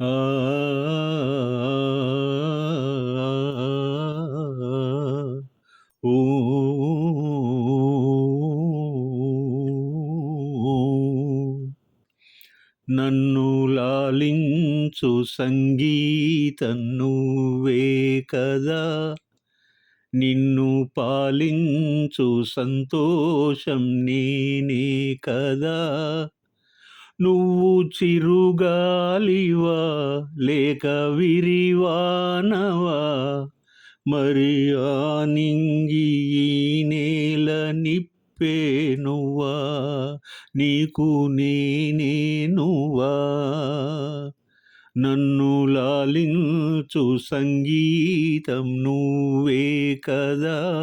ఆ! నన్ను లాలించు సంగీతం నువ్వే కదా నిన్ను పాలించు సంతోషం నేనే కదా నువ్వు చిరుగాలివా లేక విరివానవా? మరి ఆ నింగి ఈ నేల నిప్పే నువ్వా? నీకు నేనే నువ్వా? నన్ను లాలించు సంగీతం నువ్వే కదా?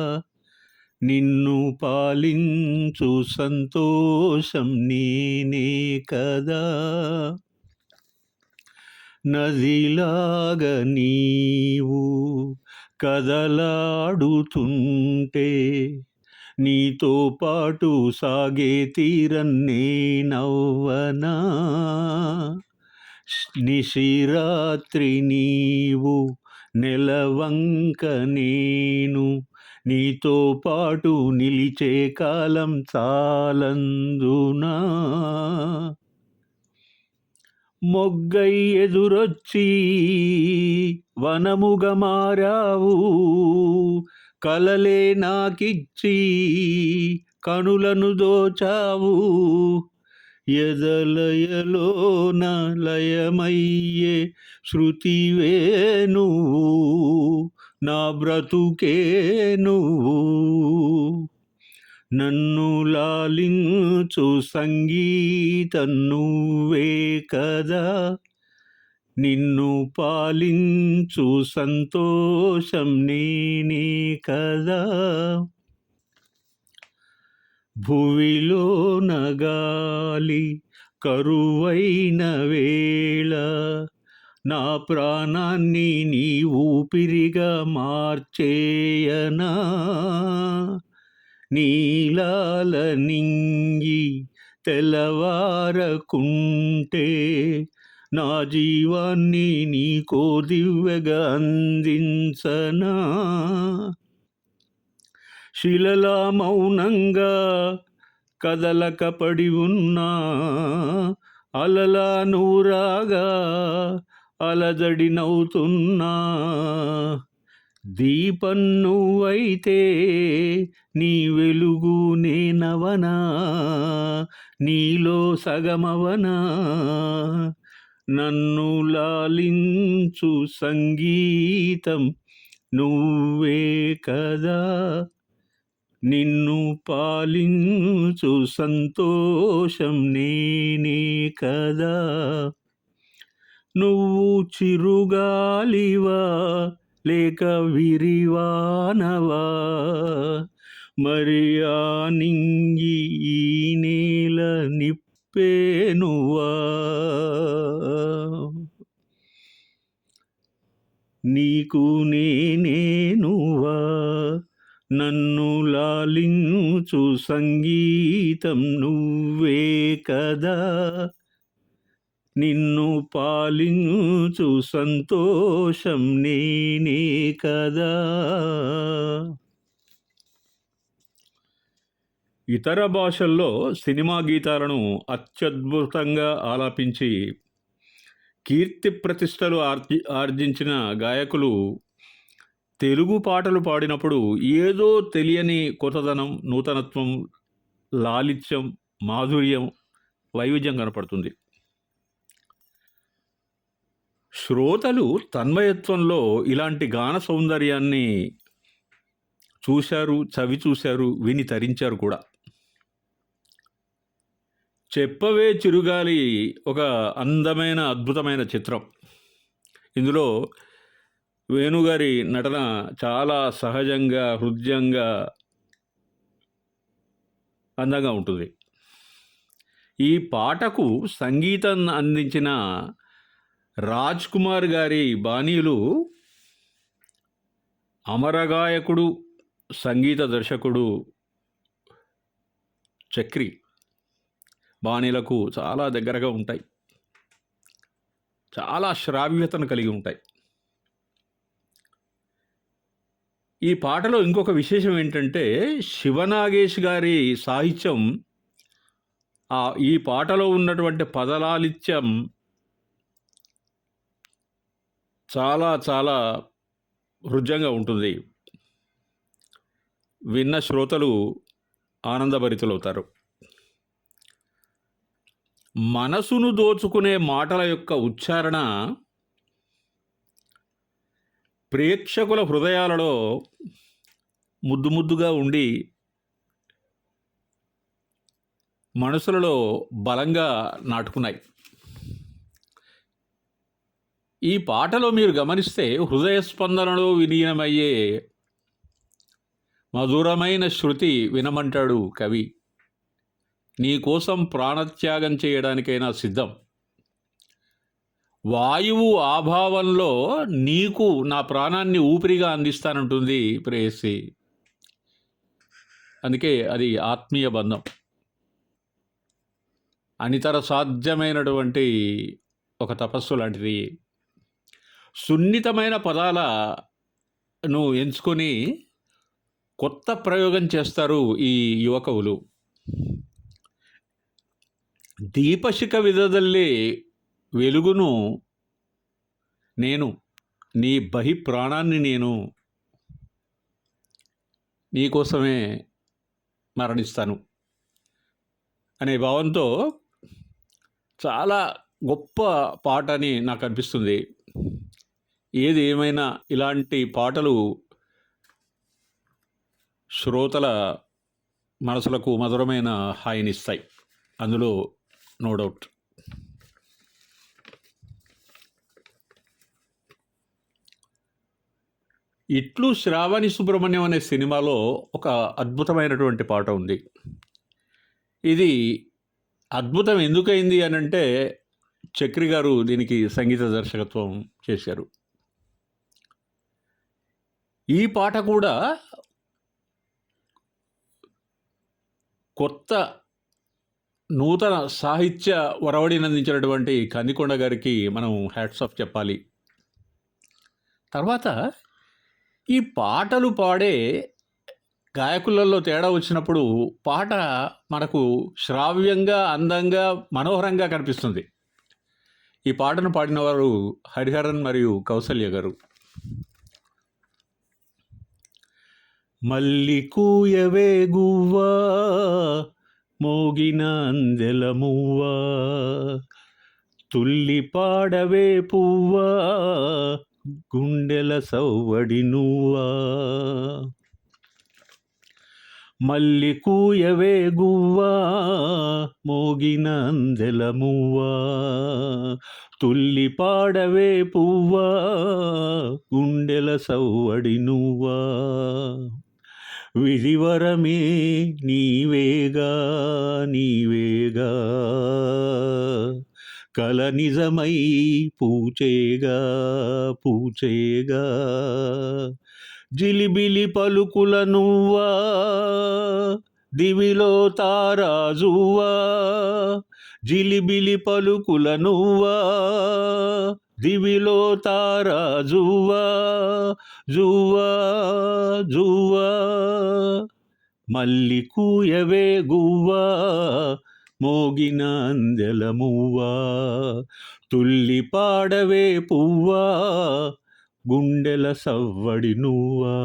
నిన్ను పాలించు సంతోషం నేనే కదా. నదిలాగ నీవు కదలాడుతుంటే నీతో పాటు సాగే తీరన్నే నవ్వనా నిశిరాత్రి నీవు నెలవంక నేను నీతో పాటు నిలిచే కాలం చాలందునా? మొగ్గై ఎదురొచ్చి వనముగ మారావు కలలే నాకిచ్చి కనులను దోచావు ఎదలయలోన లయమయ్యే శృతివే నువ్వు నా బ్రతుకే నువ్వు. నన్ను లాలించు సంగీతం నువ్వే కదా. నిన్ను పాలించు సంతోషం నేనే కదా. భువిలో నగాలి కరువైన వేళ నా ప్రాణాన్ని నీ ఊపిరిగా మార్చేయనా? నీలాల నింగి తెల్లవారకుంటే నా జీవాన్ని నీకో దివ్యగా అందించనా? శిలలా మౌనంగా కదలకపడి ఉన్నా అలలా నూరాగా అలజడినవుతున్నా. దీపం నువ్వైతే నీ వెలుగు నేనవనా? నీలో సగమవనా? నన్ను లాలించు సంగీతం నువ్వే కదా. నిన్ను పాలించు సంతోషం నేనే కదా. నువ్వు చిరుగాలివా లేక విరివానవా? మరి ఆ నింగి ఈ నేల నిప్పేనువా? నీకు నేనేనువా నన్ను లాలించు సంగీతం నువ్వే కదా? నిన్ను పాలించు సంతోషం నేనే కదా. ఇతర భాషల్లో సినిమా గీతాలను అత్యద్భుతంగా ఆలాపించి కీర్తి ప్రతిష్టలు ఆర్జి ఆర్జించిన గాయకులు తెలుగు పాటలు పాడినప్పుడు ఏదో తెలియని కొత్తదనం నూతనత్వం లాలిత్యం మాధుర్యం వైవిధ్యం కనపడుతుంది. శ్రోతలు తన్మయత్వంలో ఇలాంటి గాన సౌందర్యాన్ని చూశారు చవి చూశారు విని తరించారు కూడా. చెప్పవే చిరుగాలి ఒక అందమైన అద్భుతమైన చిత్రం. ఇందులో వేణుగారి నటన చాలా సహజంగా హృదయంగా అందంగా ఉంటుంది. ఈ పాటకు సంగీతం అందించిన రాజ్ కుమార్ గారి బాణీలు అమరగాయకుడు సంగీత దర్శకుడు చక్రి బాణీలకు చాలా దగ్గరగా ఉంటాయి. చాలా శ్రావ్యతను కలిగి ఉంటాయి. ఈ పాటలో ఇంకొక విశేషం ఏంటంటే శివనాగేష్ గారి సాహిత్యం ఈ పాటలో ఉన్నటువంటి పదలాలిత్యం చాలా చాలా హృద్యంగా ఉంటుంది. విన్న శ్రోతలు ఆనందభరితులవుతారు. మనసును దోచుకునే మాటల యొక్క ఉచ్చారణ ప్రేక్షకుల హృదయాలలో ముద్దు ముద్దుగా ఉండి మనసులలో బలంగా నాటుకున్నాయి. ఈ పాటలో మీరు గమనిస్తే హృదయ స్పందనలో విలీనమయ్యే మధురమైన శృతి వినమంటాడు కవి. నీ కోసం ప్రాణత్యాగం చేయడానికైనా సిద్ధం. వాయువు ఆభావంలో నీకు నా ప్రాణాన్ని ఊపిరిగా అందిస్తానంటుంది ప్రేయసి. అందుకే అది ఆత్మీయ బంధం. అనితర సాధ్యమైనటువంటి ఒక తపస్సు లాంటిది. సున్నితమైన పదాలను ఎంచుకొని కొత్త ప్రయోగం చేస్తారు ఈ యువకవులు దీపశిఖ విదదల్లే వెలుగును నేను నీ బహి ప్రాణాన్ని నేను నీకోసమే మరణిస్తాను అనే భావంతో చాలా గొప్ప పాట అని నాకు అనిపిస్తుంది. ఏది ఏమైనా ఇలాంటి పాటలు శ్రోతల మనసులకు మధురమైన హాయినిస్తాయి. అందులో నో డౌట్ ఇట్లు శ్రావణి సుబ్రహ్మణ్యం అనే సినిమాలో ఒక అద్భుతమైనటువంటి పాట ఉంది. ఇది అద్భుతం ఎందుకైంది అని అంటే చక్రి గారు దీనికి సంగీత దర్శకత్వం చేశారు. ఈ పాట కూడా కొత్త నూతన సాహిత్య ఒరవడిని అందించినటువంటి కందికొండ గారికి మనం హ్యాట్స్ ఆఫ్ చెప్పాలి. తర్వాత ఈ పాటలు పాడే గాయకులలో తేడా వచ్చినప్పుడు పాట మనకు శ్రావ్యంగా అందంగా మనోహరంగా కనిపిస్తుంది. ఈ పాటను పాడినవారు హరిహరన్ మరియు కౌసల్య గారు. మల్లి కూయవే గువ్వా మోగిన అందెల తుల్లి పాడవే పువ్వా గుండెల సవ్వడి నువ్వా మల్లికూయవే గువ్వా మోగిన అందెల తుల్లి పాడవే పువ్వా గుండెల సవ్వడి నువ్వా విధివరమే నీవేగా నీవేగా. కల నిజమై పూచేగా పూచేగా. జిలిబిలి పలుకుల నువ్వా దివిలో తారాజువా. జిలిబిలి పలుకుల నువ్వా దివిలో తారా జువ్వా జువ్వా జువ్వా. మల్లి కూయవే గువ్వా మోగిన అందెల మువ్వా. తుల్లి పాడవే పువ్వా గుండెల సవ్వడి నువ్వా.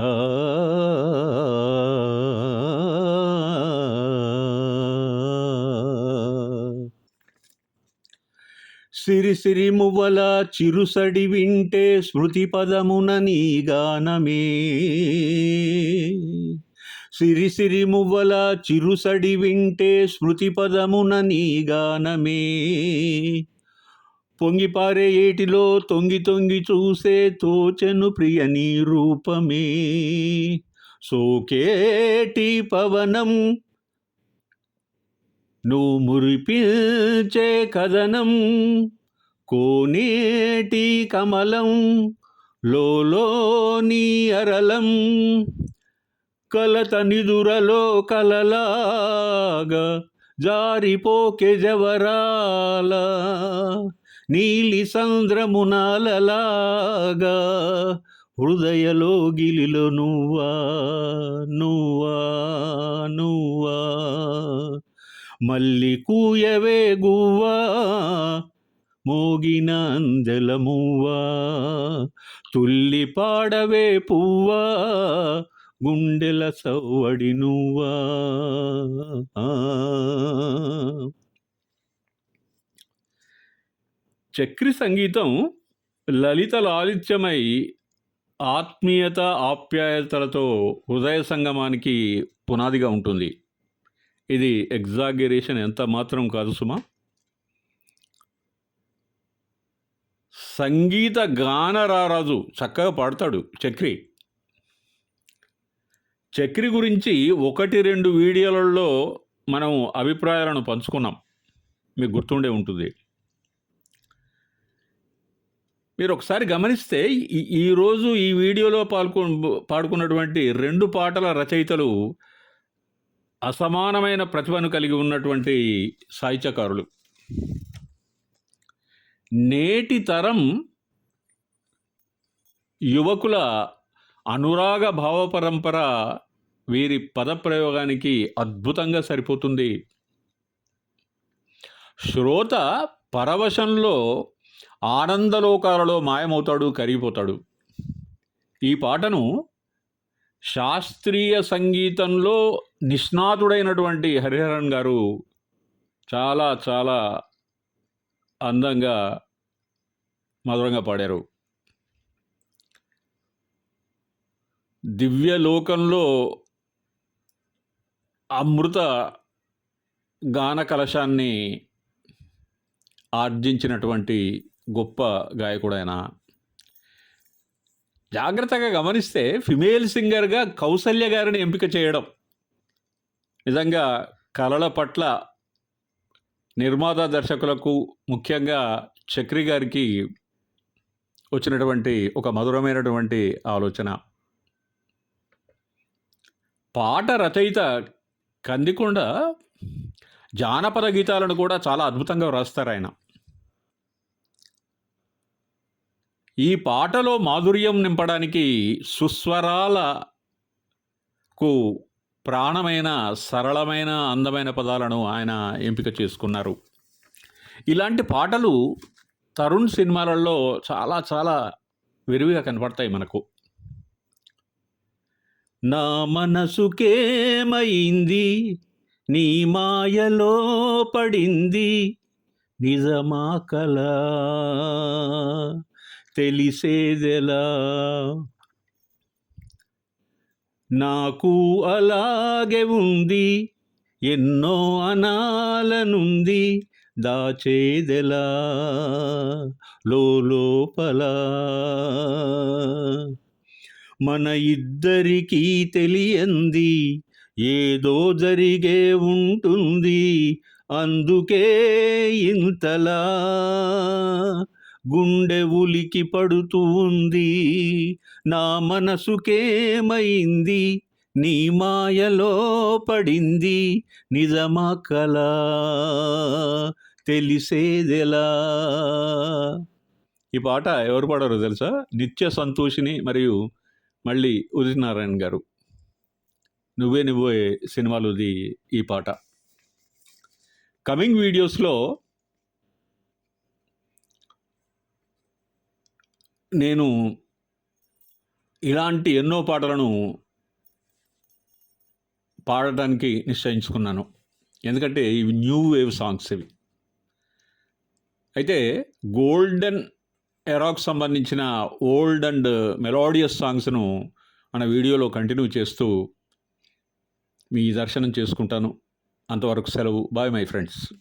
ఆ సిరి సిరి మువ్వల చిరుసడి వింటే స్మృతి పదమున నీ గానమే. సిరి సిరి మువ్వల చిరుసడి వింటే స్మృతి పదమున నీ గానమే. పొంగిపారే ఏటిలో తొంగి తొంగి చూసే తోచెను ప్రియ నీ రూపమే. సోకేటి పవనం నువ్వు మురిపించే కథనం కోనేటి కమలం లోలోని అరలం కలత నిదురలో కలలాగా జారిపోకే జవరాల నీలి సంద్రమునాలలాగా హృదయలో గిలిలో నువ్వా నువ్వా నువ్వా. మల్లి కూయవే గువ్వా మోగిన అందెలమువ్వా తుల్లి పాడవే పువ్వా గుండెల సవ్వడి నువ్వా. చక్రి సంగీతం లలిత లాలిత్యమై ఆత్మీయత ఆప్యాయతలతో హృదయ సంగమానికి పునాదిగా ఉంటుంది. ఇది ఎగ్జాగరేషన్ ఎంత మాత్రం కాదు సుమా. సంగీత గానరారాజు చక్కగా పాడతాడు చక్రి. చక్రి గురించి ఒకటి రెండు వీడియోలలో మనం అభిప్రాయాలను పంచుకున్నాం. మీకు గుర్తుండే ఉంటుంది. మీరు ఒకసారి గమనిస్తే ఈ- ఈరోజు ఈ వీడియోలో పాల్గొ పాడుకున్నటువంటి రెండు పాటల రచయితలు అసమానమైన ప్రతిభను కలిగి ఉన్నటువంటి సాహిత్యకారులు. నేటి తరం యువకుల అనురాగ భావ పరంపర వీరి పదప్రయోగానికి అద్భుతంగా సరిపోతుంది. శ్రోత పరవశంలో ఆనందలోకాలలో మాయమవుతాడు కరిగిపోతాడు. ఈ పాటను శాస్త్రీయ సంగీతంలో నిష్ణాతుడైనటువంటి హరిహరన్ గారు చాలా చాలా అందంగా మధురంగా పాడారు. దివ్యలోకంలో అమృత గాన కలశాన్ని ఆర్జించినటువంటి గొప్ప గాయకుడైన జాగ్రత్తగా గమనిస్తే ఫిమేల్ సింగర్గా కౌసల్య గారిని ఎంపిక చేయడం నిజంగా కళల పట్ల నిర్మాత దర్శకులకు ముఖ్యంగా చక్రి గారికి వచ్చినటువంటి ఒక మధురమైనటువంటి ఆలోచన. పాట రచయిత కందికొండ జానపద గీతాలను కూడా చాలా అద్భుతంగా వ్రాస్తారు ఆయన. ఈ పాటలో మాధుర్యం నింపడానికి సుస్వరాలకు ప్రాణమైన సరళమైన అందమైన పదాలను ఆయన ఎంపిక చేసుకున్నారు. ఇలాంటి పాటలు తరుణ్ సినిమాలలో చాలా చాలా విరివిగా కనపడతాయి మనకు. నా మనసుకేమైంది? నీ మాయలో పడింది? నిజమా కళ తెలిసేదెలా? నాకు అలాగే ఉంది ఎన్నో అనాలనుంది దాచేదెలా? లోపల మన ఇద్దరికీ తెలియంది ఏదో జరిగే ఉంటుంది అందుకే ఇంతలా గుండె ఉలికి పడుతూ ఉంది. నా మనసుకేమైంది? నీ మాయలో పడింది. నిజమా కలా? తెలిసేదెలా? ఈ పాట ఎవరు పాడారో తెలుసా? నిత్య సంతోషిని మరియు మళ్ళీ ఉదిత్ నారాయణ గారు. నువ్వే నువ్వే సినిమాలోది ఈ పాట. కమింగ్ వీడియోస్లో నేను ఇలాంటి ఎన్నో పాటలను పాడటానికి నిశ్చయించుకున్నాను. ఎందుకంటే ఇవి న్యూ వేవ్ సాంగ్స్ ఇవి. అయితే గోల్డెన్ ఎరాక్ సంబంధించిన ఓల్డ్ అండ్ మెలోడియస్ సాంగ్స్ను మన వీడియోలో కంటిన్యూ చేస్తూ మీ దర్శనం చేసుకుంటాను. అంతవరకు సెలవు. Bye my friends.